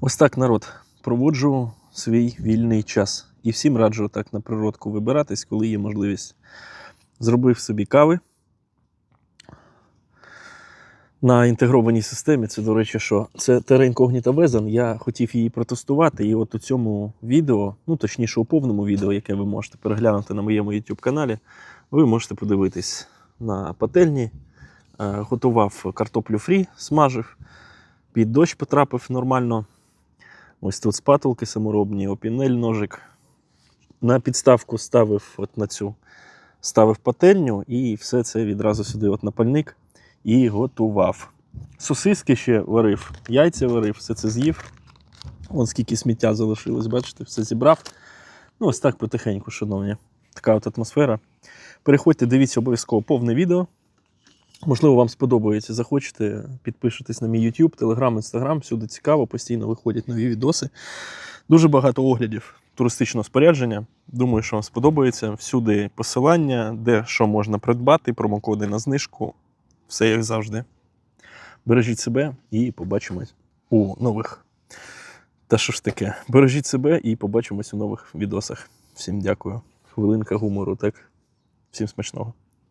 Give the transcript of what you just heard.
Ось так, народ, проводжу свій вільний час. І всім раджу так на природку вибиратись, коли є можливість. Зробив собі кави. На інтегрованій системі, це, до речі, що це Terra Incognita Vezan. Я хотів її протестувати. І от у цьому відео, ну точніше, у повному відео, яке ви можете переглянути на моєму YouTube каналі, ви можете подивитись на пательні. Е, Готував картоплю фрі, смажив, під дощ потрапив нормально. Ось тут спатулки саморобні, опінель, ножик. На підставку ставив от на цю ставив пательню і все це відразу сюди от на пальник і готував. Сосиски ще варив, яйця варив, все це з'їв. Вон скільки сміття залишилось, бачите, все зібрав. Ну, ось так потихеньку, шановні. Така от атмосфера. Переходьте, дивіться обов'язково повне відео. Можливо, вам сподобається. Захочете, підпишитесь на мій YouTube, Telegram, Instagram. Всюди цікаво, постійно виходять нові відоси. Дуже багато оглядів туристичного спорядження. Думаю, що вам сподобається. Всюди посилання, де що можна придбати, промокоди на знижку. Все як завжди. Бережіть себе і побачимось у нових. Та що ж таке? Бережіть себе і побачимось у нових відосах. Всім дякую. Хвилинка гумору, так? Всім смачного.